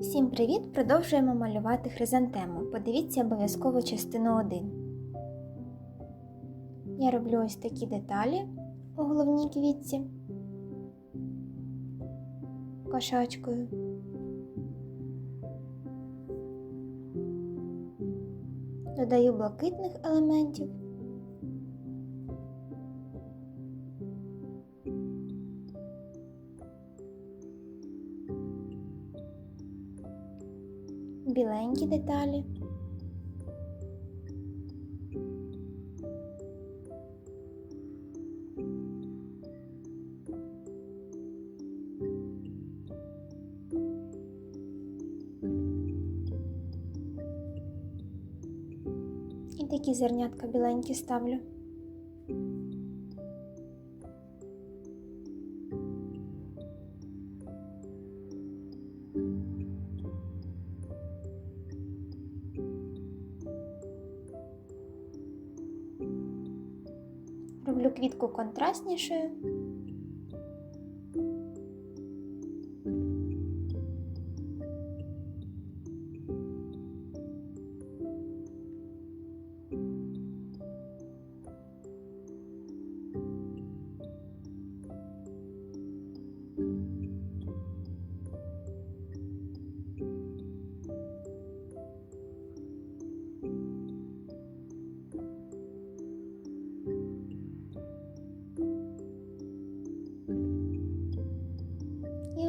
Всім привіт! Продовжуємо малювати хризантему. Подивіться обов'язково частину 1. Я роблю ось такі деталі у головній квітці кошачкою. Додаю блакитних елементів. Біленькі деталі. І такі зернятка біленькі ставлю. Роблю квітку контрастнішою.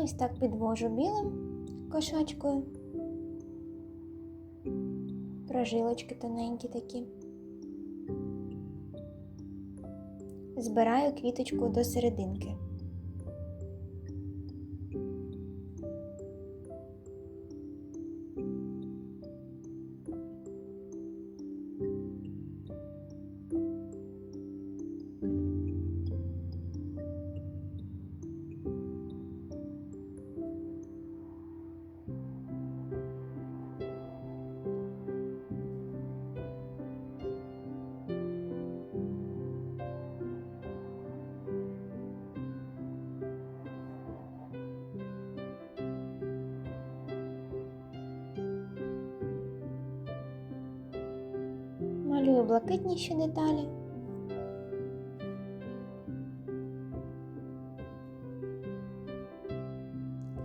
Ось так підвожу білим кошачкою. Прожилочки тоненькі такі. Збираю квіточку до серединки. Малюю блакитніші деталі.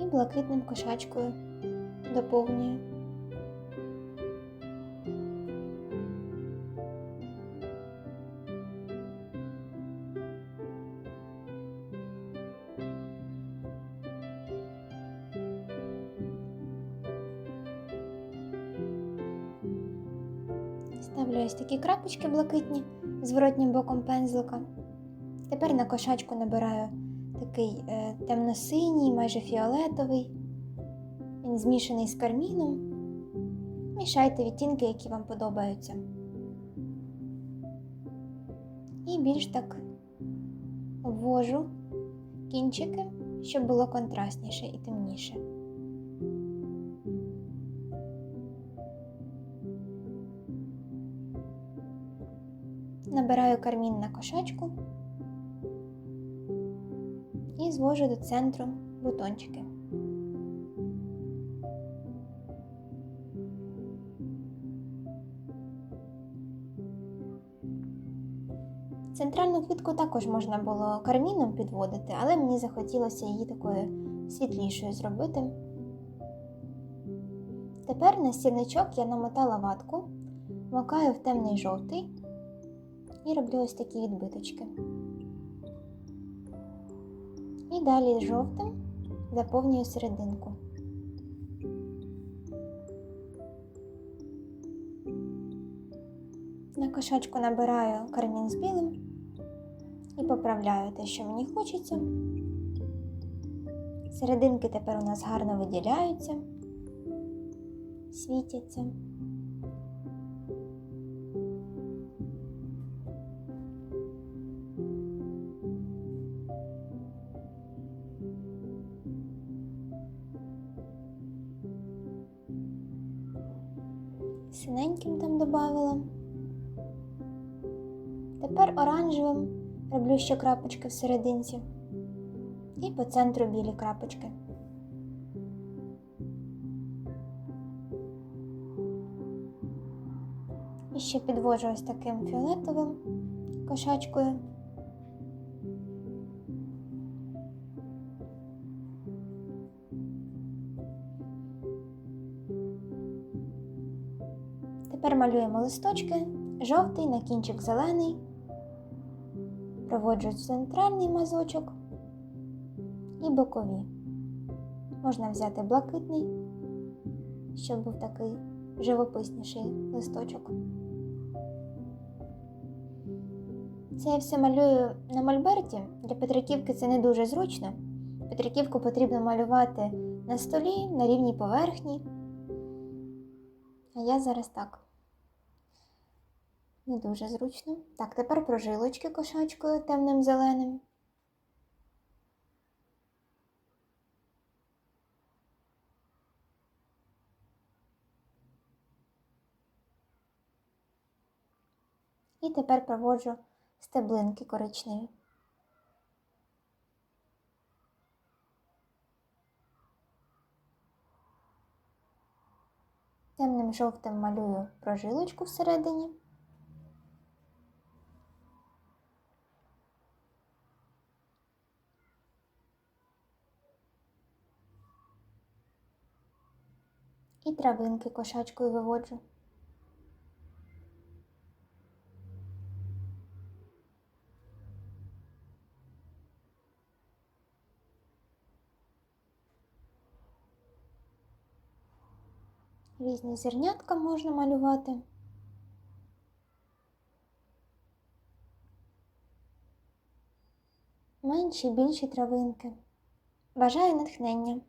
І блакитним кошачкою доповнюю. Ставлю ось такі крапочки блакитні зворотнім боком пензлика. Тепер на кошачку набираю такий е, темно-синій, майже фіолетовий. Він змішаний з карміном. Мішайте відтінки, які вам подобаються. І більш так обвожу кінчики, щоб було контрастніше і темніше. Набираю кармін на кошачку і звожу до центру бутончики. Центральну квітку також можна було карміном підводити, але мені захотілося її такою світлішою зробити. Тепер на стільничок я намотала ватку, макаю в темний жовтий і роблю ось такі відбиточки. І далі жовтим заповнюю серединку. На кошачку набираю кармін з білим і поправляю те, що мені хочеться. Серединки тепер у нас гарно виділяються, світяться. синеньким там додавала. Тепер оранжевим роблю ще крапочки в і по центру білі крапочки. І ще підвожу ось таким фіолетовим кошачкою. Тепер малюємо листочки, жовтий на кінчик зелений, проводжу центральний мазочок і бокові. Можна взяти блакитний, щоб був такий живописніший листочок. Це я все малюю на мольберті. Для Петриківки це не дуже зручно. Петриківку потрібно малювати на столі, на рівній поверхні. А я зараз так. Не дуже зручно. Так, тепер прожилочки кошачкою темним зеленим. І тепер проводжу стеблинки коричневі. Темним жовтим малюю прожилочку всередині. І травинки кошачкою виводжу. Різні зернятка можна малювати. Менші, більші травинки. Бажаю натхнення!